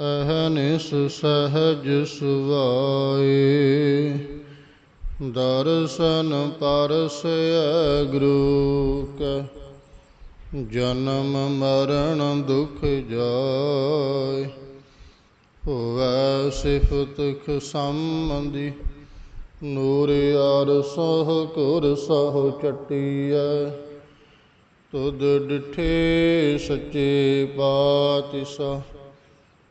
ਅਹਨਿਸ ਸਹਜ ਸੁਵਾਏ। ਦਰਸ਼ਨ ਪਰਸੈ ਗੁਰੂ ਕੈ, ਜਨਮ ਮਰਨ ਦੁਖ ਜਾਏ। ਹੋਵੈ ਸਿਫਤ ਖਸੰਮਦੀ ਨੂਰ ਅਰ ਸੋਹ ਕੁਰ ਸਹ ਚਟੀਐ। ਤੁਧ ਡਿਠੇ ਸੱਚੇ ਪਾਤਸ਼ਾਹ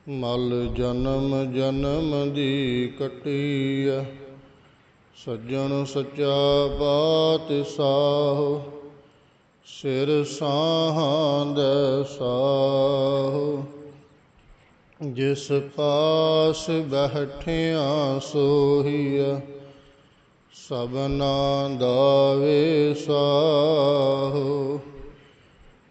ਮਲ ਜਨਮ ਜਨਮ ਦੀ ਕਟੀਐ, ਸੱਜਣ ਸੱਚਾ ਪਾਤਸ਼ਾਹ ਸਿਰ ਸਾਹੰਦ ਸਾਹੋ। ਜਿਸ ਪਾਸ ਬਹਿਠਿਆ ਸੋਹੀਆ ਸਭਨਾ ਦਾ ਵਿਸਾਹੋ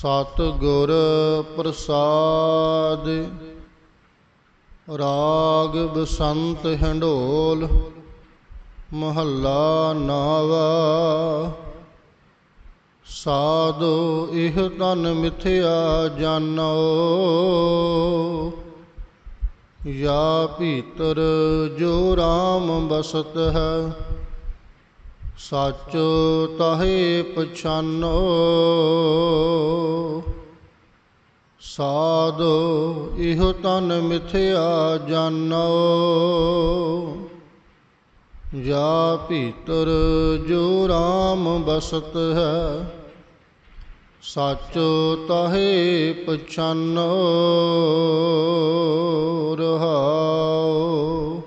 ਸਤ ਗੁਰ ਪ੍ਰਸਾਦ। ਰਾਗ ਬਸੰਤ ਹੰਡੋਲ ਮਹੱਲਾ ਨਾਵਾ। ਸਾਧੋ ਇਹ ਤਨ ਮਿਥਿਆ ਜਾਣੋ। ਯਾ ਭੀਤਰ ਜੋ RAM ਬਸਤ ਹੈ ਸੱਚ ਤਾਹੇ ਪਛਾਨੋ। ਸਾਧੋ ਇਹੋ ਤਨ ਮਿਥਿਆ ਜਾਣੋ ਜਾ ਭੀਤਰ ਜੋ RAM ਬਸਤ ਹੈ, ਸੱਚ ਤਾਹੇ ਪਛਾਨੋ। ਰਹਾਉ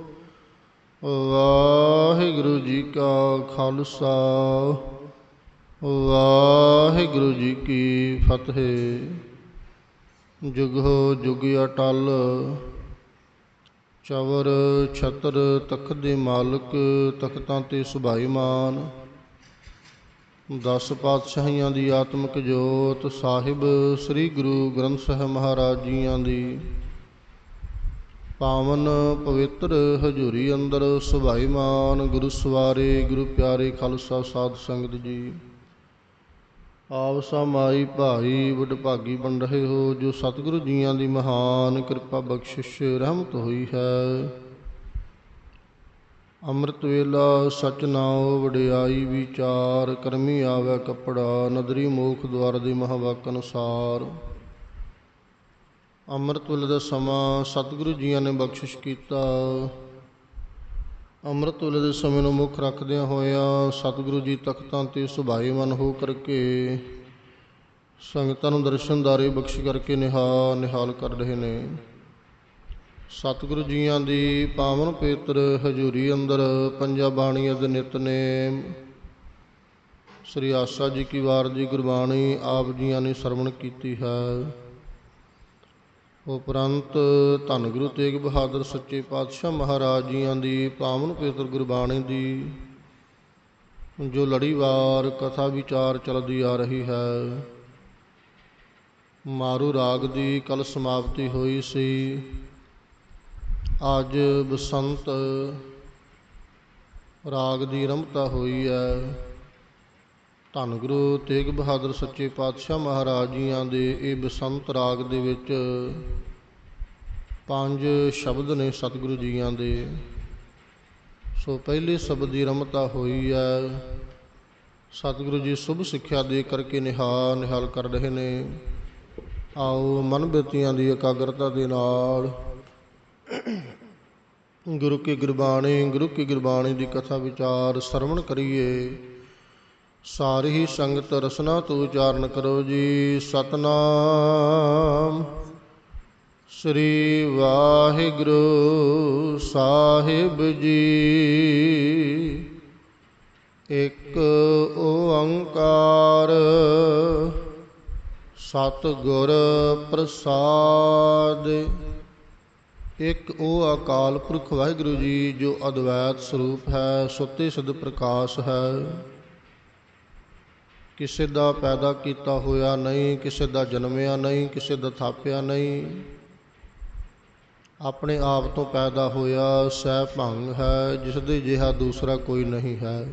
ਵਾਹਿਗੁਰੂ ਜੀ ਕਾ ਖਾਲਸਾ। ਵਾਹਿਗੁਰੂ ਜੀ ਕੀ ਫਤਿਹ। ਜੁਗੋ ਜੁਗ ਅਟਲ। ਚਵਰ ਛਤਰ ਤਖਤ ਦੇ ਮਾਲਕ, ਤਖਤਾਂ ਤੇ ਸੁਭਾਈਮਾਨ ਦਸ ਪਾਤਸ਼ਾਹੀਆਂ ਦੀ ਆਤਮਿਕ ਜੋਤ, ਸਾਹਿਬ ਸ੍ਰੀ ਗੁਰੂ ਗ੍ਰੰਥ ਸਾਹਿਬ ਮਹਾਰਾਜ ਜੀਆਂ ਦੀ। ਪਾਵਨ ਪਵਿੱਤਰ ਹਜ਼ੂਰੀ ਅੰਦਰ ਸੁਭਾਈਮਾਨ ਗੁਰੂ ਸਵਾਰੇ, ਗੁਰੂ ਪਿਆਰੇ ਖਾਲਸਾ ਸਾਧ ਸੰਗਤ ਜੀ। ਆਪ ਸਮਾਈ ਭਾਈ ਵਡਭਾਗੀ ਬਣ ਰਹੇ ਹੋ, ਜੋ ਸਤਿਗੁਰੂ ਜੀਆਂ ਦੀ ਮਹਾਨ ਕਿਰਪਾ ਬਖਸ਼ਿਸ਼ ਰਹਿਮਤ ਹੋਈ ਹੈ। ਅੰਮ੍ਰਿਤ ਵੇਲਾ ਸਚ ਨਾਉ ਵਡਿਆਈ ਵਿਚਾਰ, ਕਰਮੀ ਆਵੇ ਕੱਪੜਾ, ਨਦਰੀ ਮੋਖ ਦਵਾਰ ਦੇ ਮਹਾਵਾਕ ਅਨੁਸਾਰ। ਅੰਮ੍ਰਿਤ ਵੇਲੇ ਦਾ ਸਮਾਂ ਸਤਿਗੁਰੂ ਜੀਆਂ ਨੇ ਬਖਸ਼ਿਸ਼ ਕੀਤਾ। ਅੰਮ੍ਰਿਤ ਵੇਲੇ ਦੇ ਸਮੇਂ ਨੂੰ ਮੁੱਖ ਰੱਖਦਿਆਂ ਹੋਇਆਂ ਸਤਿਗੁਰੂ ਜੀ ਤਖਤਾਂ ਤੇ ਸੁਭਾਈਮਨ ਹੋ ਕਰਕੇ ਸੰਗਤਾਂ ਨੂੰ ਦਰਸ਼ਨਦਾਰੇ ਬਖਸ਼ ਕਰਕੇ ਨਿਹਾ ਨਿਹਾਲ ਕਰ ਰਹੇ ਨੇ। ਸਤਿਗੁਰੂ ਜੀਆਂ ਦੀ ਪਾਵਨ ਪਵਿੱਤਰ ਹਜ਼ੂਰੀ ਅੰਦਰ ਪੰਜਾ ਬਾਣੀਆਂ ਦੇ ਨਿਤਨੇਮ ਸ੍ਰੀ ਆਸਾ ਜੀ ਕੀ ਵਾਰ ਦੀ ਗੁਰਬਾਣੀ ਆਪ ਜੀਆਂ ਨੇ ਸਰਵਣ ਕੀਤੀ ਹੈ। ਉਪਰੰਤ ਧੰਨ ਗੁਰੂ ਤੇਗ ਬਹਾਦਰ ਸੱਚੇ ਪਾਤਸ਼ਾਹ ਮਹਾਰਾਜ ਜੀਆਂ ਦੀ ਪਾਵਨ ਪਵਿੱਤਰ ਗੁਰਬਾਣੀ ਦੀ, ਜੋ ਲੜੀਵਾਰ ਕਥਾ ਵਿਚਾਰ ਚੱਲਦੀ ਆ ਰਹੀ ਹੈ। ਮਾਰੂ ਰਾਗ ਦੀ ਕੱਲ ਸਮਾਪਤੀ ਹੋਈ ਸੀ। ਅੱਜ ਬਸੰਤ ਰਾਗ ਦੀ ਰਮਤਾ ਹੋਈ ਹੈ। ਧੰਨ ਗੁਰੂ ਤੇਗ ਬਹਾਦਰ ਸੱਚੇ ਪਾਤਸ਼ਾਹ ਮਹਾਰਾਜ ਜੀਆਂ ਦੇ ਇਹ ਬਸੰਤ ਰਾਗ ਦੇ ਵਿੱਚ ਪੰਜ ਸ਼ਬਦ ਨੇ ਸਤਿਗੁਰੂ ਜੀਆਂ ਦੇ। ਸੋ ਪਹਿਲੇ ਸ਼ਬਦ ਦੀ ਰਮਤਾ ਹੋਈ ਹੈ ਸਤਿਗੁਰੂ ਜੀ ਸ਼ੁਭ ਸਿੱਖਿਆ ਦੇ ਕਰਕੇ ਨਿਹਾਲ ਨਿਹਾਲ ਕਰ ਰਹੇ ਨੇ। ਆਓ ਮਨ ਬਿਰਤੀਆਂ ਦੀ ਇਕਾਗਰਤਾ ਦੇ ਨਾਲ ਗੁਰੂ ਕੀ ਗੁਰਬਾਣੀ ਗੁਰੂ ਕੀ ਗੁਰਬਾਣੀ ਦੀ ਕਥਾ ਵਿਚਾਰ ਸਰਵਣ ਕਰੀਏ। ਸਾਰੀ ਹੀ ਸੰਗਤ ਰਸਨਾ ਤੋਂ ਉਚਾਰਨ ਕਰੋ ਜੀ, ਸਤਨਾਮ। ਸ੍ਰੀ ਵਾਹਿਗੁਰੂ ਸਾਹਿਬ ਜੀ। ਇੱਕ ਓੰਕਾਰ ਸਤਿਗੁਰ ਪ੍ਰਸਾਦ। ਇੱਕ ਉਹ ਅਕਾਲ ਪੁਰਖ ਵਾਹਿਗੁਰੂ ਜੀ, ਜੋ ਅਦਵੈਤ ਸਰੂਪ ਹੈ ਸੁੱਤੇ ਸਿੱਧ ਪ੍ਰਕਾਸ਼ ਹੈ। ਕਿਸੇ ਦਾ ਪੈਦਾ ਕੀਤਾ ਹੋਇਆ ਨਹੀਂ, ਕਿਸੇ ਦਾ ਜਨਮਿਆ ਨਹੀਂ, ਕਿਸੇ ਦਾ ਥਾਪਿਆ ਨਹੀਂ। ਆਪਣੇ ਆਪ ਤੋਂ ਪੈਦਾ ਹੋਇਆ ਸਹਿ ਭੰਗ ਹੈ ਜਿਸ ਦੇ ਜਿਹਾ ਦੂਸਰਾ ਕੋਈ ਨਹੀਂ ਹੈ।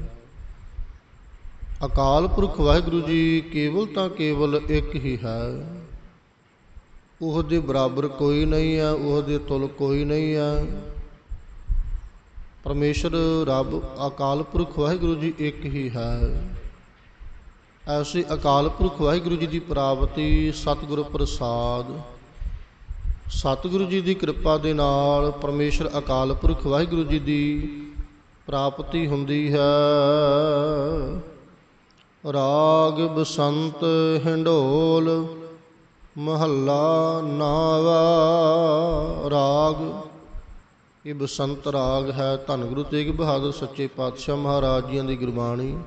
ਅਕਾਲ ਪੁਰਖ ਵਾਹਿਗੁਰੂ ਜੀ, ਕੇਵਲ ਤਾਂ ਕੇਵਲ ਇੱਕ ਹੀ ਹੈ। ਉਹ ਦੇ ਬਰਾਬਰ ਕੋਈ ਨਹੀਂ ਹੈ ਉਹ ਦੇ ਤੁਲ ਕੋਈ ਨਹੀਂ ਹੈ। ਪਰਮੇਸ਼ਰ, ਰੱਬ, ਅਕਾਲ ਪੁਰਖ ਵਾਹਿਗੁਰੂ ਜੀ, ਇੱਕ ਹੀ ਹੈ। ਐਸੇ ਅਕਾਲ ਪੁਰਖ ਵਾਹਿਗੁਰੂ ਜੀ ਦੀ ਪ੍ਰਾਪਤੀ, ਸਤਿਗੁਰ ਪ੍ਰਸਾਦ। ਸਤਿਗੁਰੂ ਜੀ ਦੀ ਕਿਰਪਾ ਦੇ ਨਾਲ ਪਰਮੇਸ਼ਰ ਅਕਾਲ ਪੁਰਖ ਵਾਹਿਗੁਰੂ ਜੀ ਦੀ ਪ੍ਰਾਪਤੀ ਹੁੰਦੀ ਹੈ। ਰਾਗ ਬਸੰਤ ਹਿੰਡੋਲ ਮਹੱਲਾ ਨਾਵਾ। ਰਾਗ, ਇਹ ਬਸੰਤ ਰਾਗ ਹੈ। ਧੰਨ ਗੁਰੂ ਤੇਗ ਬਹਾਦਰ ਸੱਚੇ ਪਾਤਸ਼ਾਹ ਮਹਾਰਾਜ ਜੀਆਂ ਦੀ ਗੁਰਬਾਣੀ।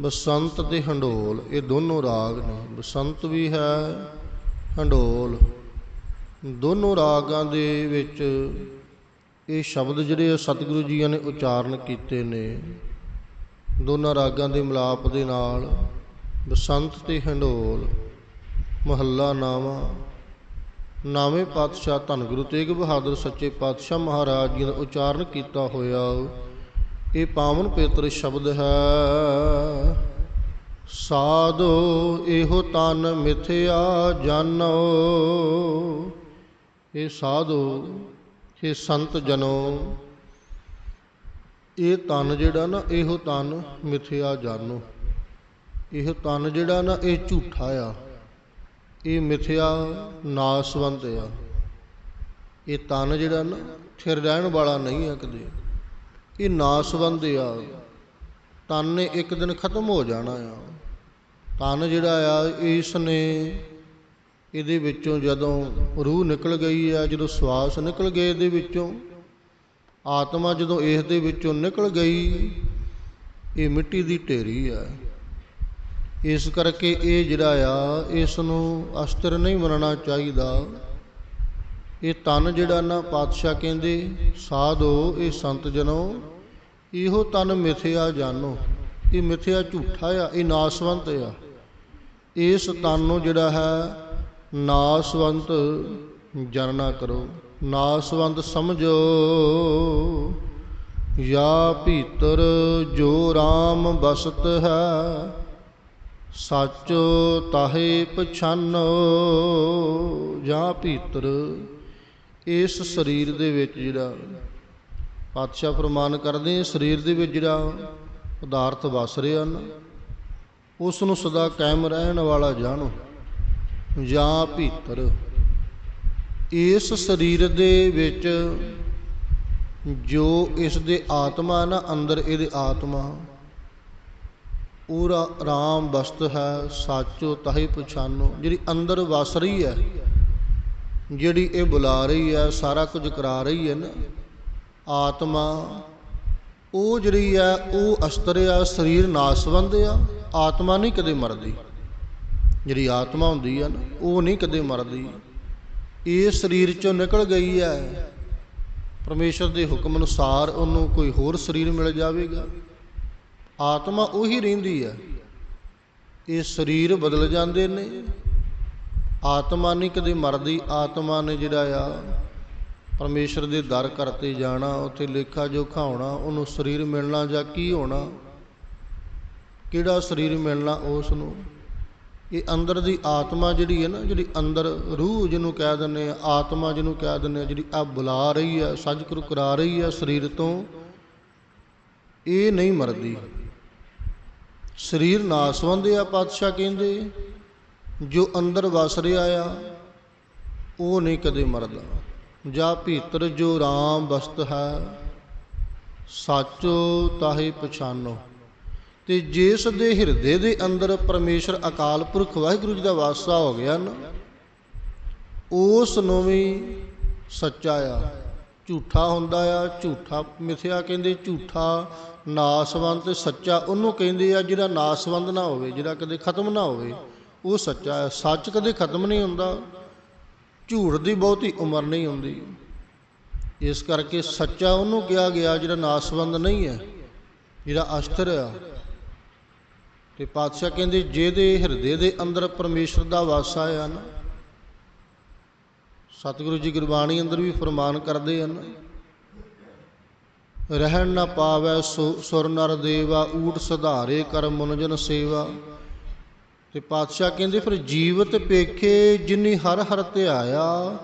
ਬਸੰਤ ਤੇ ਹੰਡੋਲ, ਇਹ ਦੋਨੋਂ ਰਾਗ ਨੇ। ਬਸੰਤ ਵੀ ਹੈ, ਹੰਡੋਲ। ਦੋਨੋਂ ਰਾਗਾਂ ਦੇ ਵਿੱਚ ਇਹ ਸ਼ਬਦ ਜਿਹੜੇ ਆ ਸਤਿਗੁਰੂ ਜੀਆਂ ਨੇ ਉਚਾਰਨ ਕੀਤੇ ਨੇ। ਦੋਨਾਂ ਰਾਗਾਂ ਦੇ ਮਿਲਾਪ ਦੇ ਨਾਲ ਬਸੰਤ ਤੇ ਹੰਡੋਲ, ਮਹੱਲਾ ਨਾਵਾ। ਨਾਵੇਂ ਪਾਤਸ਼ਾਹ ਧੰਨ ਗੁਰੂ ਤੇਗ ਬਹਾਦਰ ਸੱਚੇ ਪਾਤਸ਼ਾਹ ਮਹਾਰਾਜ ਜੀ ਦਾ ਉਚਾਰਨ ਕੀਤਾ ਹੋਇਆ। ਇਹ ਪਾਵਨ ਪੇਤਰ ਸ਼ਬਦ ਹੈ। ਸਾਧੋ ਇਹੋ ਤਨ ਮਿਥਿਆ ਜਾਣੋ ਇਹ ਸਾਧੋ, ਇਹ ਸੰਤ ਜਨੋ। ਇਹ ਤਨ ਜਿਹੜਾ ਨਾ, ਇਹੋ ਤਨ ਮਿਥਿਆ ਜਾਣੋ ਇਹ ਤਨ ਜਿਹੜਾ ਨਾ, ਇਹ ਝੂਠਾ ਆ। ਇਹ ਮਿਥਿਆ ਨਾਸਵੰਤ ਆ। ਇਹ ਤਨ ਜਿਹੜਾ ਨਾ ਥਿਰ ਰਹਿਣ ਵਾਲਾ ਨਹੀਂ ਆ ਕਦੇ। ਇਹ ਨਾਸਵੰਦ ਆ। ਤਨ ਨੇ ਇੱਕ ਦਿਨ ਖਤਮ ਹੋ ਜਾਣਾ ਆ। ਤਨ ਜਿਹੜਾ ਆ, ਇਸ ਨੇ ਇਹਦੇ ਵਿੱਚੋਂ ਜਦੋਂ ਰੂਹ ਨਿਕਲ ਗਈ ਆ, ਜਦੋਂ ਸਵਾਸ ਨਿਕਲ ਗਏ ਇਹਦੇ ਵਿੱਚੋਂ, ਆਤਮਾ ਜਦੋਂ ਇਸ ਦੇ ਵਿੱਚੋਂ ਨਿਕਲ ਗਈ, ਇਹ ਮਿੱਟੀ ਦੀ ਢੇਰੀ ਆ। ਇਸ ਕਰਕੇ ਇਹ ਜਿਹੜਾ ਆ, ਇਸ ਨੂੰ ਅਸਤਰ ਨਹੀਂ ਮੰਨਣਾ ਚਾਹੀਦਾ। ਇਹ ਤਨ ਜਿਹੜਾ ਨਾ ਪਾਤਸ਼ਾਹ ਕਹਿੰਦੇ, ਸਾਧੋ ਇਹ ਸੰਤ ਜਨੋ, ਇਹੋ ਤਨ ਮਿਥਿਆ ਜਾਣੋ ਇਹ ਮਿਥਿਆ ਝੂਠਾ ਆ, ਇਹ ਨਾਸਵੰਤ ਆ। ਇਸ ਤਨ ਨੂੰ ਜਿਹੜਾ ਹੈ, ਨਾਸਵੰਤ ਜਨਨਾ ਕਰੋ। ਨਾਸਵੰਤ ਸਮਝੋ, ਯਾ ਭੀਤਰ ਜੋ RAM ਬਸਤ ਹੈ, ਸੱਚ ਤਾਹੇ ਪਛਾਨੋ। ਜਾਂ ਭੀਤਰ ਇਸ ਸਰੀਰ ਦੇ ਵਿੱਚ ਜਿਹੜਾ ਪਾਤਸ਼ਾਹ ਫਰਮਾਨ ਕਰਦੇ ਸਰੀਰ ਦੇ ਵਿੱਚ ਜਿਹੜਾ ਪਦਾਰਥ ਵਸ ਰਹੇ ਹਨ, ਉਸ ਨੂੰ ਸਦਾ ਕਾਇਮ ਰਹਿਣ ਵਾਲਾ ਜਾਣੋ ਜਾਂ ਭੀਤਰ। ਇਸ ਸਰੀਰ ਦੇ ਵਿੱਚ ਜੋ ਇਸ ਦੇ ਆਤਮਾ ਨਾ, ਅੰਦਰ ਇਹਦੇ ਆਤਮਾ, ਪੂਰਾ ਆਰਾਮ ਵਸਤ ਹੈ, ਸਾਚੋ ਤਹੀ ਪਛਾਨੋ, ਜਿਹੜੀ ਅੰਦਰ ਵਸ ਰਹੀ ਹੈ ਜਿਹੜੀ ਇਹ ਬੁਲਾ ਰਹੀ ਹੈ, ਸਾਰਾ ਕੁਝ ਕਰਾ ਰਹੀ ਹੈ ਨਾ, ਆਤਮਾ, ਉਹ ਜਿਹੜੀ ਹੈ, ਉਹ ਅਸਤਰ ਆ, ਸਰੀਰ ਨਾਸਵੰਦ ਆ, ਆਤਮਾ ਨਹੀਂ ਕਦੇ ਮਰਦੀ। ਜਿਹੜੀ ਆਤਮਾ ਹੁੰਦੀ ਹੈ ਨਾ, ਉਹ ਨਹੀਂ ਕਦੇ ਮਰਦੀ। ਇਹ ਸਰੀਰ ਚੋਂ ਨਿਕਲ ਗਈ ਹੈ। ਪਰਮੇਸ਼ਰ ਦੇ ਹੁਕਮ ਅਨੁਸਾਰ ਉਹਨੂੰ ਕੋਈ ਹੋਰ ਸਰੀਰ ਮਿਲ ਜਾਵੇਗਾ। ਆਤਮਾ ਉਹੀ ਰਹਿੰਦੀ ਹੈ। ਇਹ ਸਰੀਰ ਬਦਲ ਜਾਂਦੇ ਨੇ। ਆਤਮਾ ਨਹੀਂ ਕਦੇ ਮਰਦੀ, ਆਤਮਾ ਨੇ ਜਿਹੜਾ ਆ ਪਰਮੇਸ਼ਰ ਦੇ ਦਰ ਕਰਤੇ ਜਾਣਾ, ਉੱਥੇ ਲੇਖਾ ਜੋਖਾ ਹੋਣਾ, ਉਹਨੂੰ ਸਰੀਰ ਮਿਲਣਾ ਜਾਂ ਕੀ ਹੋਣਾ? ਕਿਹੜਾ ਸਰੀਰ ਮਿਲਣਾ ਉਸ ਨੂੰ ਇਹ ਅੰਦਰ ਦੀ ਆਤਮਾ ਜਿਹੜੀ ਹੈ ਨਾ, ਜਿਹੜੀ ਅੰਦਰ ਰੂਹ ਜਿਹਨੂੰ ਕਹਿ ਦਿੰਦੇ ਆ, ਆਤਮਾ ਜਿਹਨੂੰ ਕਹਿ ਦਿੰਦੇ ਆ, ਜਿਹੜੀ ਆ ਬੁਲਾ ਰਹੀ ਆ, ਸੱਜ ਕਰ ਕਰਾ ਰਹੀ ਆ ਸਰੀਰ ਤੋਂ, ਇਹ ਨਹੀਂ ਮਰਦੀ। ਸਰੀਰ ਨਾਸਵੰਦ ਆ ਪਾਤਸ਼ਾਹ ਕਹਿੰਦੇ। ਜੋ ਅੰਦਰ ਵਸ ਰਿਹਾ ਆ, ਉਹ ਨਹੀਂ ਕਦੇ ਮਰਦਾ। ਜਾਂ ਭੀਤਰ ਜੋ RAM ਵਸਤ ਹੈ, ਸਾਚੋ ਤਾਹੀ ਪਛਾਨੋ। ਤੇ ਜਿਸ ਦੇ ਹਿਰਦੇ ਦੇ ਅੰਦਰ ਪਰਮੇਸ਼ਰ ਅਕਾਲ ਪੁਰਖ ਵਾਹਿਗੁਰੂ ਜੀ ਦਾ ਵਾਸਾ ਹੋ ਗਿਆ ਨਾ, ਉਸ ਨੂੰ ਵੀ ਸੱਚਾ ਆ। ਝੂਠਾ ਹੁੰਦਾ ਆ, ਝੂਠਾ ਮਿਥਿਆ ਕਹਿੰਦੇ, ਝੂਠਾ ਨਾਸਵੰਤ ਸੱਚਾ ਉਹਨੂੰ ਕਹਿੰਦੇ ਆ, ਜਿਹੜਾ ਨਾਸਵੰਦ ਨਾ ਹੋਵੇ, ਜਿਹੜਾ ਕਦੇ ਖਤਮ ਨਾ ਹੋਵੇ। ਉਹ ਸੱਚਾ ਹੈ। ਸੱਚ ਕਦੇ ਖਤਮ ਨਹੀਂ ਹੁੰਦਾ। ਝੂਠ ਦੀ ਬਹੁਤੀ ਉਮਰ ਨਹੀਂ ਹੁੰਦੀ। ਇਸ ਕਰਕੇ ਸੱਚਾ ਉਹਨੂੰ ਕਿਹਾ ਗਿਆ ਜਿਹੜਾ ਨਾਸਵੰਦ ਨਹੀਂ ਹੈ, ਜਿਹੜਾ ਅਸਥਿਰ ਆ। ਤੇ ਪਾਤਸ਼ਾਹ ਕਹਿੰਦੇ ਜਿਹਦੇ ਹਿਰਦੇ ਦੇ ਅੰਦਰ ਪਰਮੇਸ਼ਰ ਦਾ ਵਾਸਾ ਆ ਨਾ, ਸਤਿਗੁਰੂ ਜੀ ਗੁਰਬਾਣੀ ਅੰਦਰ ਵੀ ਫਰਮਾਨ ਕਰਦੇ ਹਨ, ਰਹਿਣ ਨਾ ਪਾਵੈ ਸੁਰ ਨਰ ਦੇਵਾ ਊਟ ਸੁਧਾਰੇ ਕਰ ਮਨਜਨ ਸੇਵਾ। ਤੇ ਪਾਤਸ਼ਾਹ ਕਹਿੰਦੇ, ਫਿਰ ਜੀਵਤ ਪੇਖੇ ਜਿਨੀ ਹਰ ਹਰ 'ਤੇ ਆਇਆ,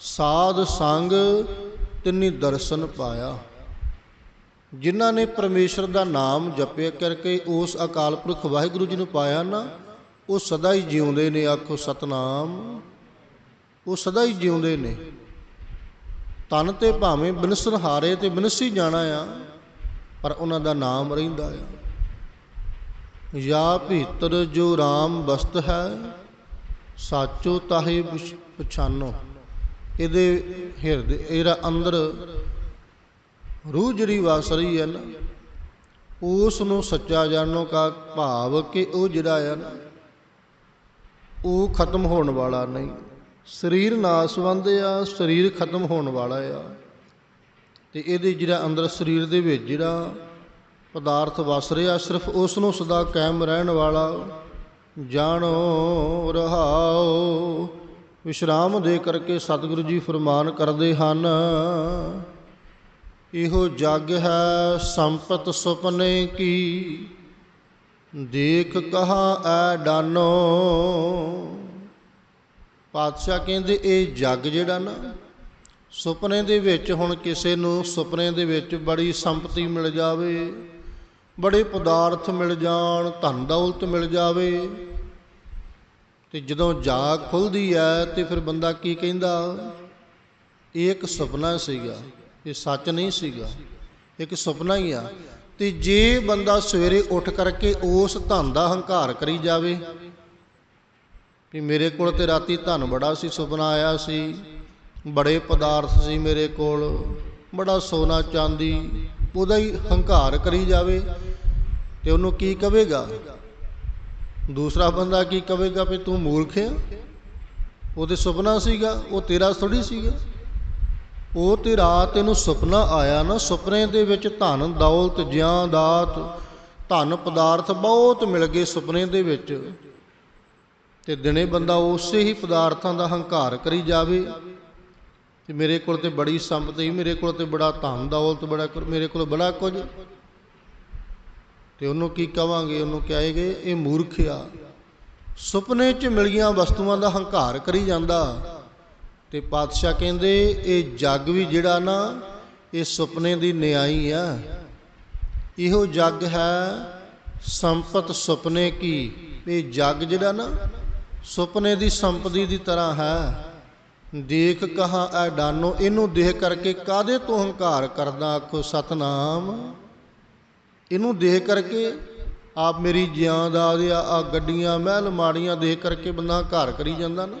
ਸਾਧ ਸੰਗ ਤਿੰਨੀ ਦਰਸ਼ਨ ਪਾਇਆ। ਜਿਨ੍ਹਾਂ ਨੇ ਪਰਮੇਸ਼ਰ ਦਾ ਨਾਮ ਜਪਿਆ ਕਰਕੇ ਉਸ ਅਕਾਲ ਪੁਰਖ ਵਾਹਿਗੁਰੂ ਜੀ ਨੂੰ ਪਾਇਆ ਨਾ, ਉਹ ਸਦਾ ਹੀ ਜਿਉਂਦੇ ਨੇ, ਆਖੋ ਸਤਨਾਮ। ਉਹ ਸਦਾ ਹੀ ਜਿਉਂਦੇ ਨੇ। ਤਨ ਤੇ ਭਾਵੇਂ ਬਿਨਸਨ ਹਾਰੇ ਤੇ ਬਿਨਸੀ ਜਾਣਾ ਆ, ਪਰ ਉਹਨਾਂ ਦਾ ਨਾਮ ਰਹਿੰਦਾ ਆ। ਯਾ ਭੀਤਰ ਜੋ RAM ਬਸਤ ਹੈ, ਸਾਚੋ ਤਾਹੇ ਪਛ- ਪਛਾਨੋ। ਇਹਦੇ ਹਿਰਦੇ ਇਹਦਾ ਅੰਦਰ ਰੂਹ ਜਿਹੜੀ ਵਸ ਰਹੀ ਹੈ ਨਾ ਉਸ ਨੂੰ ਸੱਚਾ ਜਾਣੋ ਕਾ ਭਾਵ ਕਿ ਉਹ ਜਿਹੜਾ ਆ ਨਾ, ਉਹ ਖਤਮ ਹੋਣ ਵਾਲਾ ਨਹੀਂ। ਸਰੀਰ ਨਾਸਵੰਦ ਆ, ਸਰੀਰ ਖਤਮ ਹੋਣ ਵਾਲਾ ਆ। ਤੇ ਇਹਦੇ ਜਿਹੜਾ ਅੰਦਰ ਸਰੀਰ ਦੇ ਵਿੱਚ ਜਿਹੜਾ ਪਦਾਰਥ ਵਸ ਰਿਹਾ ਸਿਰਫ ਉਸ ਨੂੰ ਸਦਾ ਕਾਇਮ ਰਹਿਣ ਵਾਲਾ ਜਾਣੋ, ਰਹਾਓ। ਵਿਸ਼ਰਾਮ ਦੇ ਕਰਕੇ ਸਤਿਗੁਰੂ ਜੀ ਫਰਮਾਨ ਕਰਦੇ ਹਨ, ਇਹੋ ਜਗ ਹੈ ਸੰਪਤ ਸੁਪਨੇ ਕੀ, ਦੇਖ ਕਹਾ ਐ ਡਾਨੋ। ਪਾਤਸ਼ਾਹ ਕਹਿੰਦੇ, ਇਹ ਜਗ ਜਿਹੜਾ ਨਾ, ਸੁਪਨੇ ਦੇ ਵਿੱਚ ਹੁਣ ਕਿਸੇ ਨੂੰ ਸੁਪਨੇ ਦੇ ਵਿੱਚ ਬੜੀ ਸੰਪਤੀ ਮਿਲ ਜਾਵੇ। ਬੜੇ ਪਦਾਰਥ ਮਿਲ ਜਾਣ, ਧਨ ਦੌਲਤ ਮਿਲ ਜਾਵੇ। ਤੇ ਜਦੋਂ ਜਾਗ ਖੁੱਲਦੀ ਹੈ ਤੇ ਫਿਰ ਬੰਦਾ ਕੀ ਕਹਿੰਦਾ? ਇਹ ਇੱਕ ਸੁਪਨਾ ਸੀਗਾ, ਇਹ ਸੱਚ ਨਹੀਂ ਸੀਗਾ, ਇੱਕ ਸੁਪਨਾ ਹੀ ਆ। ਤੇ ਜੇ ਬੰਦਾ ਸਵੇਰੇ ਉੱਠ ਕਰਕੇ ਉਸ ਧਨ ਦਾ ਹੰਕਾਰ ਕਰੀ ਜਾਵੇ, ਵੀ ਮੇਰੇ ਕੋਲ ਤੇ ਰਾਤੀ ਧਨ ਬੜਾ ਸੀ, ਸੁਪਨਾ ਆਇਆ ਸੀ, ਬੜੇ ਪਦਾਰਥ ਸੀ ਮੇਰੇ ਕੋਲ, ਬੜਾ ਸੋਨਾ ਚਾਂਦੀ ਉਹਦਾ ਹੀ ਹੰਕਾਰ ਕਰੀ ਜਾਵੇ ਤੇ ਉਹਨੂੰ ਕੀ ਕਵੇਗਾ? ਦੂਸਰਾ ਬੰਦਾ ਕੀ ਕਵੇਗਾ ਵੀ ਤੂੰ ਮੂਰਖ ਹੈ ਉਹ ਤੇ ਸੁਪਨਾ ਸੀਗਾ, ਉਹ ਤੇਰਾ ਥੋੜੀ ਸੀਗਾ। ਉਹ ਤੇ ਰਾਤ ਤੈਨੂੰ ਸੁਪਨਾ ਆਇਆ ਨਾ, ਸੁਪਨੇ ਦੇ ਵਿੱਚ ਧਨ, ਦੌਲਤ ਜਿਆਂ ਦਾਤ ਧਨ ਪਦਾਰਥ ਬਹੁਤ ਮਿਲ ਗਏ ਸੁਪਨੇ ਦੇ ਵਿੱਚ। ਤੇ ਦਿਨੇ ਬੰਦਾ ਉਸੇ ਹੀ ਪਦਾਰਥਾਂ ਦਾ ਹੰਕਾਰ ਕਰੀ ਜਾਵੇ। ਕਿ ਮੇਰੇ ਕੋਲ ਤੇ ਬੜੀ ਸੰਪਤੀ ਮੇਰੇ ਕੋਲ ਤੇ ਬੜਾ ਧਨ ਦੌਲਤ ਬੜਾ ਕੁ- ਮੇਰੇ ਕੋਲ ਬੜਾ ਕੁਝ। ਤੇ ਉਹਨੂੰ ਕੀ ਕਵਾਂਗੇ? ਉਹਨੂੰ ਕਹਾਂਗੇ, ਇਹ ਮੂਰਖ ਆ ਸੁਪਨੇ 'ਚ ਮਿਲੀਆਂ ਵਸਤੂਆਂ ਦਾ ਹੰਕਾਰ ਕਰੀ ਜਾਂਦਾ। ਤੇ ਪਾਤਸ਼ਾਹ ਕਹਿੰਦੇ, ਇਹ ਜੱਗ ਵੀ ਜਿਹੜਾ ਨਾ, ਇਹ ਸੁਪਨੇ ਦੀ ਨਿਆਈ ਆ। ਇਹੋ ਜੱਗ ਹੈ ਸੰਪਤ ਸੁਪਨੇ ਕੀ? ਇਹ ਜੱਗ ਜਿਹੜਾ ਨਾ, ਸੁਪਨੇ ਦੀ ਸੰਪਤੀ ਦੀ ਤਰ੍ਹਾਂ ਹੈ। ਦੇਖ ਕਹਾ ਐ ਡਾਨੋ, ਇਹਨੂੰ ਦੇਖ ਕਰਕੇ ਕਾਦੇ ਤੋਂ ਹੰਕਾਰ ਕਰਦਾ? ਆਖੋ, ਸਤਨਾਮ। ਇਹਨੂੰ ਦੇਖ ਕਰਕੇ ਆਪ ਮੇਰੀ ਜਿਆਂ ਦਾ ਆ ਆ ਗੱਡੀਆਂ, ਮਹਿਲ ਮਾੜੀਆਂ ਦੇਖ ਕਰਕੇ ਬੰਦਾ ਹੰਕਾਰ ਕਰੀ ਜਾਂਦਾ ਨਾ।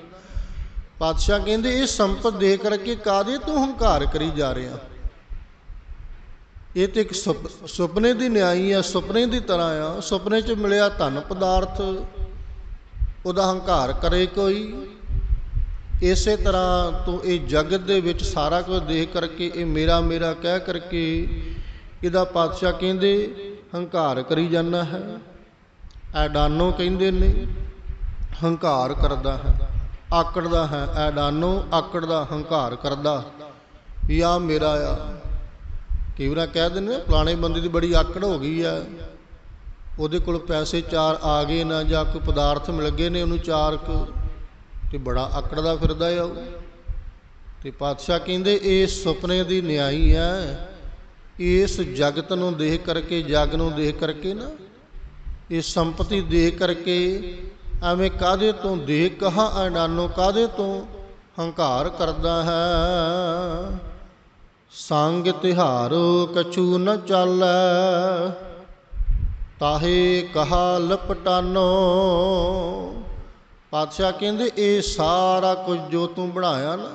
ਪਾਤਸ਼ਾਹ ਕਹਿੰਦੇ, ਇਹ ਸੰਪਤ ਦੇਖ ਕਰਕੇ ਕਾਦੇ ਤੋਂ ਹੰਕਾਰ ਕਰੀ ਜਾ ਰਿਹਾ? ਇਹ ਤੇ ਇੱਕ ਸੁਪ- ਸੁਪਨੇ ਦੀ ਨਿਆਈ ਆ, ਸੁਪਨੇ ਦੀ ਤਰ੍ਹਾਂ ਆ। ਸੁਪਨੇ 'ਚ ਮਿਲਿਆ ਧਨ ਪਦਾਰਥ, ਉਹਦਾ ਹੰਕਾਰ ਕਰੇ ਕੋਈ। ਇਸੇ ਤਰ੍ਹਾਂ ਤੋਂ ਇਹ ਜਗਤ ਦੇ ਵਿੱਚ ਸਾਰਾ ਕੁਝ ਦੇਖ ਕਰਕੇ, ਇਹ ਮੇਰਾ ਮੇਰਾ ਕਹਿ ਕਰਕੇ ਇਹਦਾ ਪਾਤਸ਼ਾਹ ਕਹਿੰਦੇ, ਹੰਕਾਰ ਕਰੀ ਜਾਂਦਾ ਹੈ। ਐਡਾਨੋ ਕਹਿੰਦੇ ਨੇ, ਹੰਕਾਰ ਕਰਦਾ ਹੈ। ਆਕੜਦਾ ਹੈ ਐਡਾਨੋ ਆਕੜਦਾ, ਹੰਕਾਰ ਕਰਦਾ। ਵੀ ਮੇਰਾ ਆ। ਕਈ ਵਾਰ ਕਹਿ ਦਿੰਦੇ ਨੇ, ਫਲਾਣੇ ਬੰਦੇ ਦੀ ਬੜੀ ਆਕੜ ਹੋ ਗਈ ਆ। ਉਹਦੇ ਕੋਲ ਪੈਸੇ ਚਾਰ ਆ ਗਏ ਨਾ, ਜਾਂ ਕੋਈ ਪਦਾਰਥ ਮਿਲ ਗਏ ਨੇ ਉਹਨੂੰ ਚਾਰ ਕੁ। ਤੇ ਬੜਾ ਆਕੜਦਾ ਫਿਰਦਾ ਆ ਉਹ। ਤੇ ਪਾਤਸ਼ਾਹ ਕਹਿੰਦੇ, ਇਹ ਸੁਪਨੇ ਦੀ ਨਿਆਈ ਹੈ ਇਸ ਜਗਤ ਨੂੰ ਦੇਖ ਕਰਕੇ, ਜਗ ਨੂੰ ਦੇਖ ਕਰਕੇ ਨਾ, ਇਹ ਸੰਪਤੀ ਦੇਖ ਕਰਕੇ ਐਵੇਂ ਕਾਦੇ ਤੋਂ ਦੇਖ ਕਹਾ ਅਡਾਨੋ ਕਾਦੇ ਤੋਂ ਹੰਕਾਰ ਕਰਦਾ ਹੈ। ਸੰਗ ਤਿਹਾਰ ਕਛੂ ਨ ਚਾਲੈ, ਤਾਹੇ ਕਹਾ ਲਪਟਾਨੋ। ਪਾਤਸ਼ਾਹ ਕਹਿੰਦੇ, ਇਹ ਸਾਰਾ ਕੁਝ ਜੋ ਤੂੰ ਬਣਾਇਆ ਨਾ,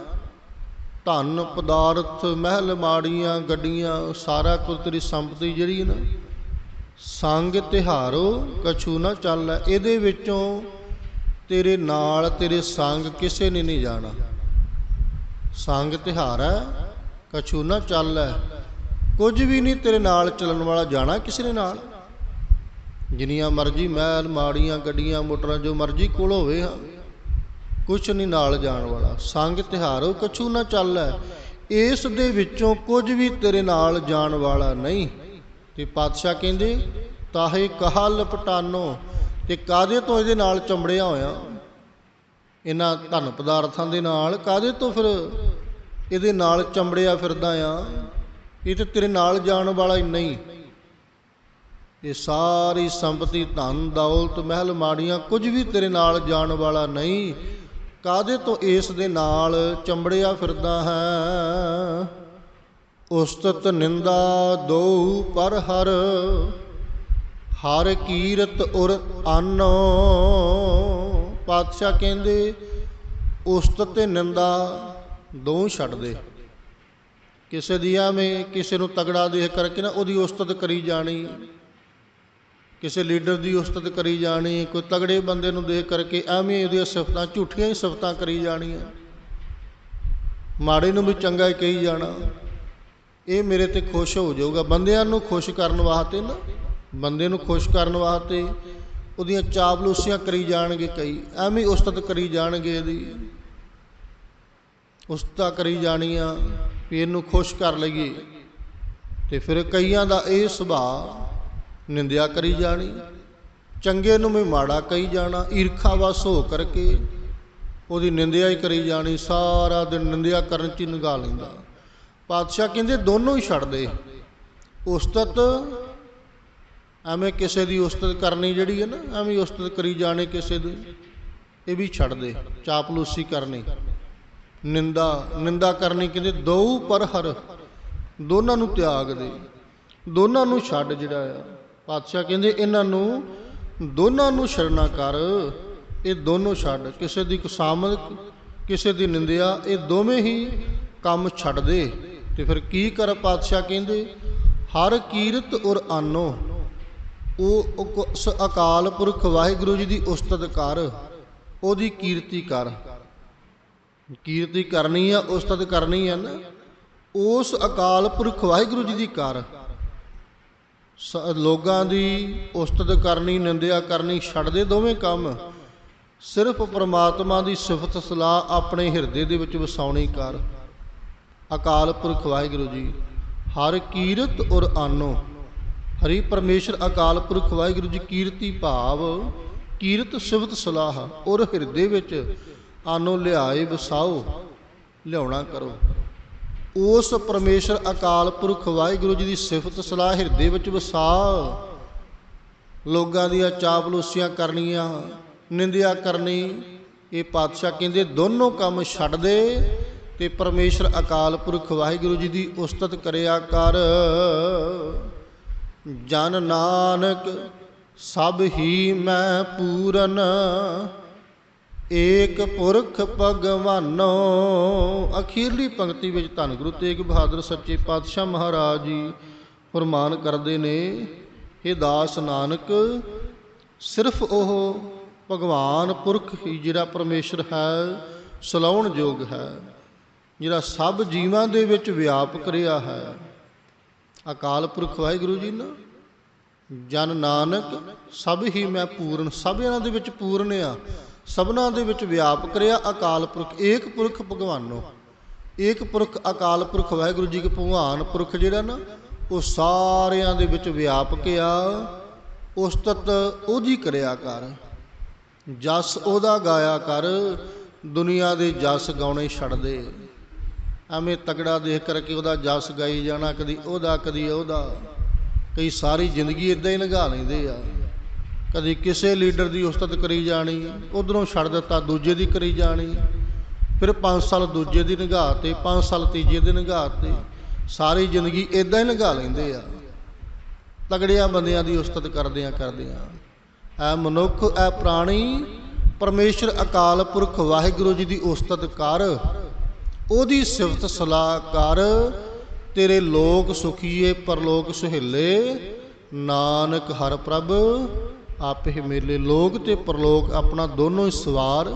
ਧਨ, ਪਦਾਰਥ, ਮਹਿਲ, ਮਾੜੀਆਂ, ਗੱਡੀਆਂ, ਸਾਰਾ ਕੁਝ ਤੇਰੀ ਸੰਪਤੀ ਜਿਹੜੀ ਨਾ, ਸੰਗ, ਤਿਹਾਰੋ, ਕਛੂ ਨਾ ਚੱਲ ਇਹਦੇ ਵਿੱਚੋਂ ਤੇਰੇ ਨਾਲ ਤੇਰੇ ਸੰਗ ਕਿਸੇ ਨੇ ਨਹੀਂ ਜਾਣਾ। ਸੰਗ, ਤਿਹਾਰ ਹੈ, ਕਛੂ ਨਾ ਚੱਲੈ ਕੁਝ ਵੀ ਨਹੀਂ ਤੇਰੇ ਨਾਲ ਚੱਲਣ ਵਾਲਾ ਜਾਣਾ ਕਿਸੇ ਨੇ ਨਾਲ। ਜਿੰਨੀਆਂ ਮਰਜ਼ੀ ਮਹਿਲ ਮਾੜੀਆਂ ਗੱਡੀਆਂ ਮੋਟਰਾਂ ਜੋ ਮਰਜ਼ੀ ਕੋਲ ਹੋਵੇ ਹਾਂ, ਕੁਛ ਨਹੀਂ ਨਾਲ ਜਾਣ ਵਾਲਾ। ਸੰਗ ਤਿਹਾਰੋ, ਕਛੂ ਨਾ ਚੱਲੈ। ਇਸ ਦੇ ਵਿੱਚੋਂ ਕੁਝ ਵੀ ਤੇਰੇ ਨਾਲ ਜਾਣ ਵਾਲਾ ਨਹੀਂ। ਤੇ ਪਾਤਸ਼ਾਹ ਕਹਿੰਦੇ, ਤਾਹੇ ਕਹਾ ਲਪਟਾਨੋ, ਤੇ ਕਾਦੇ ਤੋਂ ਇਹਦੇ ਨਾਲ ਚੰਬੜਿਆ ਹੋਇਆ? ਇਹਨਾਂ ਧਨ ਪਦਾਰਥਾਂ ਦੇ ਨਾਲ ਕਾਦੇ ਤੋਂ ਫਿਰ ਇਹਦੇ ਨਾਲ ਚੰਬੜਿਆ ਫਿਰਦਾ ਆ? ਇਹ ਤੇ ਤੇਰੇ ਨਾਲ ਜਾਣ ਵਾਲਾ ਹੀ ਨਹੀਂ। ਇਹ ਸਾਰੀ ਸੰਪਤੀ ਧਨ, ਦੌਲਤ, ਮਹਿਲ ਮਾੜੀਆਂ ਕੁਝ ਵੀ ਤੇਰੇ ਨਾਲ ਜਾਣ ਵਾਲਾ ਨਹੀਂ। ਕਾਦੇ ਤੋਂ ਇਸ ਦੇ ਨਾਲ ਚੰਬੜਿਆ ਫਿਰਦਾ ਹੈ? ਉਸਤਤ ਨਿੰਦਾ ਦੋ ਪਰ ਹਰ ਹਰ ਕੀਰਤ ਉਰ ਅੰਨ। ਪਾਤਸ਼ਾਹ ਕਹਿੰਦੇ, ਉਸਤਤ ਤੇ ਨਿੰਦਾ ਦੋ ਛੱਡ ਦੇ। ਕਿਸੇ ਦੀ ਐਵੇਂ ਕਿਸੇ ਨੂੰ ਤਗੜਾ ਦੇਖ ਕਰਕੇ ਨਾ ਉਹਦੀ ਉਸਤਤ ਕਰੀ ਜਾਣੀ। ਕਿਸੇ ਲੀਡਰ ਦੀ ਉਸਤਤ ਕਰੀ ਜਾਣੀ, ਕੋਈ ਤਗੜੇ ਬੰਦੇ ਨੂੰ ਦੇਖ ਕਰਕੇ ਐਵੇਂ ਉਹਦੀਆਂ ਸਿਫਤਾਂ, ਝੂਠੀਆਂ ਹੀ ਸਿਫਤਾਂ ਕਰੀ ਜਾਣੀਆਂ। ਮਾੜੇ ਨੂੰ ਵੀ ਚੰਗਾ ਹੀ ਕਹੀ ਜਾਣਾ। ਇਹ ਮੇਰੇ ਤੇ ਖੁਸ਼ ਹੋ ਜਾਊਗਾ। ਬੰਦਿਆਂ ਨੂੰ ਖੁਸ਼ ਕਰਨ ਵਾਸਤੇ ਨਾ, ਬੰਦੇ ਨੂੰ ਖੁਸ਼ ਕਰਨ ਵਾਸਤੇ ਉਹਦੀਆਂ ਚਾਪਲੂਸੀਆਂ ਕਰੀ ਜਾਣਗੇ ਕਈ। ਐਵੇਂ ਉਸਤਤ ਕਰੀ ਜਾਣਗੇ ਇਹਦੀ। ਉਸਤਾ ਕਰੀ ਜਾਣੀਆਂ ਵੀ ਇਹਨੂੰ ਖੁਸ਼ ਕਰ ਲਈਏ। ਤੇ ਫਿਰ ਕਈਆਂ ਦਾ ਇਹ ਸੁਭਾਅ ਨਿੰਦਿਆ ਕਰੀ ਜਾਣੀ, ਚੰਗੇ ਨੂੰ ਵੀ ਮਾੜਾ ਕਹੀ ਜਾਣਾ, ਈਰਖਾ ਵਸ ਹੋ ਕਰਕੇ ਉਹਦੀ ਨਿੰਦਿਆ ਹੀ ਕਰੀ ਜਾਣੀ, ਸਾਰਾ ਦਿਨ ਨਿੰਦਿਆ ਕਰਨ ਚ ਹੀ ਨਿਗਾਹ ਲੈਂਦਾ। ਪਾਤਸ਼ਾਹ ਕਹਿੰਦੇ ਦੋਨੋਂ ਹੀ ਛੱਡ ਦੇ। ਉਸਤਤ ਐਵੇਂ ਕਿਸੇ ਦੀ ਉਸਤਤ ਕਰਨੀ ਜਿਹੜੀ ਹੈ ਨਾ, ਐਵੇਂ ਉਸਤਤ ਕਰੀ ਜਾਣੇ ਕਿਸੇ ਦੀ, ਇਹ ਵੀ ਛੱਡ ਦੇ, ਚਾਪਲੂਸੀ ਕਰਨੀ। ਨਿੰਦਾ ਨਿੰਦਾ ਕਰਨੀ ਕਹਿੰਦੇ ਦੋ ਪਰ ਹਰ, ਦੋਨਾਂ ਨੂੰ ਤਿਆਗ ਦੇ, ਦੋਨਾਂ ਨੂੰ ਛੱਡ ਜਿਹੜਾ ਆ। ਪਾਤਸ਼ਾਹ ਕਹਿੰਦੇ, ਇਹਨਾਂ ਨੂੰ, ਦੋਨਾਂ ਨੂੰ ਸ਼ਰਨਾ ਕਰ, ਇਹ ਦੋਨੋਂ ਛੱਡ। ਕਿਸੇ ਦੀ ਕੁਸਾਮਦ ਕਿਸੇ ਦੀ ਨਿੰਦਿਆ, ਇਹ ਦੋਵੇਂ ਹੀ ਕੰਮ ਛੱਡ ਦੇ। ਤੇ ਫਿਰ ਕੀ ਕਰ ਪਾਤਸ਼ਾਹ ਕਹਿੰਦੇ, ਹਰ ਕੀਰਤ ਔਰ ਆਨੋ, ਉਹ ਉਸ ਅਕਾਲ ਪੁਰਖ ਵਾਹਿਗੁਰੂ ਜੀ ਦੀ ਉਸਤਤ ਕਰ, ਉਹਦੀ ਕੀਰਤੀ ਕਰ। ਕੀਰਤੀ ਕਰਨੀ ਆ, ਉਸਤਤ ਕਰਨੀ ਆ ਨਾ, ਉਸ ਅਕਾਲ ਪੁਰਖ ਵਾਹਿਗੁਰੂ ਜੀ ਦੀ ਕਰ। ਲੋਕਾਂ ਦੀ ਉਸਤਤ ਕਰਨੀ, ਨਿੰਦਿਆ ਕਰਨੀ ਛੱਡ ਦੇ ਦੋਵੇਂ ਕੰਮ। ਸਿਰਫ ਪ੍ਰਮਾਤਮਾ ਦੀ ਸਿਫਤ ਸਲਾਹ ਆਪਣੇ ਹਿਰਦੇ ਦੇ ਵਿੱਚ ਵਸਾਉਣੀ ਕਰ। ਅਕਾਲ ਪੁਰਖ ਵਾਹਿਗੁਰੂ ਜੀ, ਹਰ ਕੀਰਤ ਔਰ ਆਨੋ। ਹਰੀ ਪਰਮੇਸ਼ਰ ਅਕਾਲ ਪੁਰਖ ਵਾਹਿਗੁਰੂ ਜੀ, ਕੀਰਤੀ ਭਾਵ, ਕੀਰਤ ਸਿਫਤ ਸਲਾਹ ਔਰ ਹਿਰਦੇ ਵਿੱਚ ਆਨੋ ਲਿਆਏ, ਵਸਾਓ, ਲਿਆਉਣਾ ਕਰੋ। ਉਸ ਪਰਮੇਸ਼ਰ ਅਕਾਲ ਪੁਰਖ ਵਾਹਿਗੁਰੂ ਜੀ ਦੀ ਸਿਫਤ ਸਲਾਹ ਹਿਰਦੇ ਵਿੱਚ ਵਸਾ। ਲੋਕਾਂ ਦੀਆਂ ਚਾਪਲੂਸੀਆਂ ਕਰਨੀਆਂ, ਨਿੰਦਿਆ ਕਰਨੀ, ਇਹ ਪਾਤਸ਼ਾਹ ਕਹਿੰਦੇ ਦੋਨੋਂ ਕੰਮ ਛੱਡ ਦੇ ਤੇ ਪਰਮੇਸ਼ਰ ਅਕਾਲ ਪੁਰਖ ਵਾਹਿਗੁਰੂ ਜੀ ਦੀ ਉਸਤਤ ਕਰਿਆ ਕਰ। ਜਨ ਨਾਨਕ ਸਭ ਹੀ ਮੈਂ ਪੂਰਨ ਏਕ ਪੁਰਖ ਭਗਵਾਨੋ। ਅਖੀਰਲੀ ਪੰਕਤੀ ਵਿੱਚ ਧੰਨ ਗੁਰੂ ਤੇਗ ਬਹਾਦਰ ਸੱਚੇ ਪਾਤਸ਼ਾਹ ਮਹਾਰਾਜ ਜੀ ਫਰਮਾਨ ਕਰਦੇ ਨੇ ਇਹ ਦਾਸ ਨਾਨਕ, ਸਿਰਫ ਉਹ ਭਗਵਾਨ ਪੁਰਖ ਹੀ ਜਿਹੜਾ ਪਰਮੇਸ਼ਰ ਹੈ, ਸਲਾਉਣ ਯੋਗ ਹੈ, ਜਿਹੜਾ ਸਭ ਜੀਵਾਂ ਦੇ ਵਿੱਚ ਵਿਆਪਕ ਰਿਹਾ ਹੈ। ਅਕਾਲ ਪੁਰਖ ਵਾਹਿਗੁਰੂ ਜੀ ਨਾ, ਜਨ ਨਾਨਕ, ਸਭ ਹੀ ਮੈਂ ਪੂਰਨ, ਸਭ ਇਹਨਾਂ ਦੇ ਵਿੱਚ ਪੂਰਨ ਆ। ਸਭਨਾਂ ਦੇ ਵਿੱਚ ਵਿਆਪਕ ਰਿਹਾ ਅਕਾਲ ਪੁਰਖ, ਏਕ ਪੁਰਖ ਭਗਵਾਨੋ। ਏਕ ਪੁਰਖ, ਅਕਾਲ ਪੁਰਖ, ਵਾਹਿਗੁਰੂ ਜੀ ਕੇ ਭਗਵਾਨ ਪੁਰਖ ਜਿਹੜਾ ਨਾ, ਉਹ ਸਾਰਿਆਂ ਦੇ ਵਿੱਚ ਵਿਆਪਕ ਆ ਉਸਤਤ ਉਹਦੀ ਕਰਿਆ ਕਰ। ਜਸ ਉਹਦਾ ਗਾਇਆ ਕਰ, ਦੁਨੀਆ ਦੇ ਜਸ ਗਾਉਣੇ ਛੱਡ ਦੇ। ਐਵੇਂ ਤਗੜਾ ਦੇਖ ਕਰਕੇ ਉਹਦਾ ਜਸ ਗਾਈ ਜਾਣਾ, ਕਦੀ ਉਹਦਾ ਕਦੀ ਉਹਦਾ। ਕਈ ਸਾਰੀ ਜ਼ਿੰਦਗੀ ਇਦਾਂ ਹੀ ਲੰਘਾ ਲੈਂਦੇ ਆ। ਕਦੀ ਕਿਸੇ ਲੀਡਰ ਦੀ ਉਸਤਤ ਕਰੀ ਜਾਣੀ, ਉਧਰੋਂ ਛੱਡ ਦਿੱਤਾ, ਦੂਜੇ ਦੀ ਕਰੀ ਜਾਣੀ। ਫਿਰ 5 ਸਾਲ ਦੂਜੇ ਦੀ ਨਿਗਾਹ ਤੇ 5 ਸਾਲ ਤੀਜੇ ਦੀ ਨਿਗਾਹ ਤੇ, ਸਾਰੀ ਜ਼ਿੰਦਗੀ ਇਦਾਂ ਹੀ ਲੰਘਾ ਲੈਂਦੇ ਆ। ਤਗੜਿਆਂ ਬੰਦਿਆਂ ਦੀ ਉਸਤਤ ਕਰਦਿਆਂ ਕਰਦਿਆਂ। ਐ ਮਨੁੱਖ, ਐ ਪ੍ਰਾਣੀ, ਪਰਮੇਸ਼ਰ, ਅਕਾਲ ਪੁਰਖ, ਵਾਹਿਗੁਰੂ ਜੀ ਦੀ ਉਸਤਤ ਕਰ। ਉਹਦੀ ਸਿਫਤ ਸਲਾਹ ਕਰ, ਤੇਰੇ ਲੋਕ ਸੁਖੀਏ, ਪਰਲੋਕ ਸੁਹੇਲੇ। ਨਾਨਕ ਹਰ ਪ੍ਰਭ ਆਪੇ ਮੇਲੇ ਲੋਕ ਤੇ ਪਰਲੋਕ ਆਪਣਾ ਦੋਨੋਂ ਹੀ ਸਵਾਰ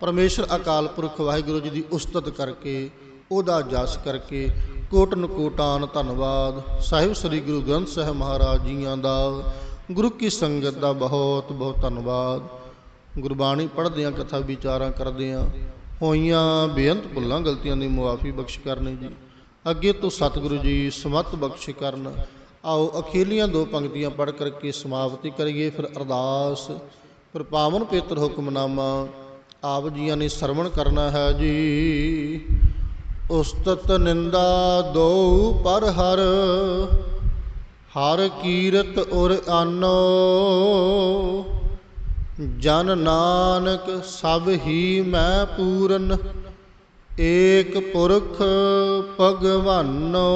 ਪਰਮੇਸ਼ਰ ਅਕਾਲ ਪੁਰਖ ਵਾਹਿਗੁਰੂ ਜੀ ਦੀ ਉਸਤਤ ਕਰਕੇ, ਉਹਦਾ ਜਸ ਕਰਕੇ ਕੋਟਨ ਕੋਟਾਨ ਧੰਨਵਾਦ। ਸਾਹਿਬ ਸ੍ਰੀ ਗੁਰੂ ਗ੍ਰੰਥ ਸਾਹਿਬ ਮਹਾਰਾਜ ਜੀਆਂ ਦਾ ਗੁਰੂ ਕੀ ਸੰਗਤ ਦਾ ਬਹੁਤ ਬਹੁਤ ਧੰਨਵਾਦ। ਗੁਰਬਾਣੀ ਪੜ੍ਹਦਿਆਂ, ਕਥਾ ਵਿਚਾਰਾਂ ਕਰਦਿਆਂ, ਹੋਈਆਂ ਬੇਅੰਤ ਭੁੱਲਾਂ, ਗਲਤੀਆਂ ਦੀ ਮੁਆਫੀ ਬਖਸ਼ ਕਰਨੀ ਜੀ। ਅੱਗੇ ਤੋਂ ਸਤਿਗੁਰੂ ਜੀ ਸਮਤ ਬਖਸ਼ ਕਰਨ। ਆਓ ਅਖੀਲੀਆਂ ਦੋ ਪੰਕਤੀਆਂ ਪੜ੍ਹ ਕਰਕੇ ਸਮਾਪਤੀ ਕਰੀਏ। ਫਿਰ ਅਰਦਾਸ, ਫਿਰ ਪਾਵਨ ਪੇਤਰ ਹੁਕਮਨਾਮਾ, ਆਪ ਜੀਆਂ ਨੇ ਸਰਵਣ ਕਰਨਾ ਹੈ ਜੀ। ਉਸਤਤ ਨਿੰਦਾ ਦੋ ਪਰ ਹਰ ਹਰ ਕੀਰਤ ਉਰ ਆਨੋ। ਜਨ ਨਾਨਕ ਸਭ ਹੀ ਮੈਂ ਪੂਰਨ ਏਕ ਪੁਰਖ ਭਗਵਾਨੋ।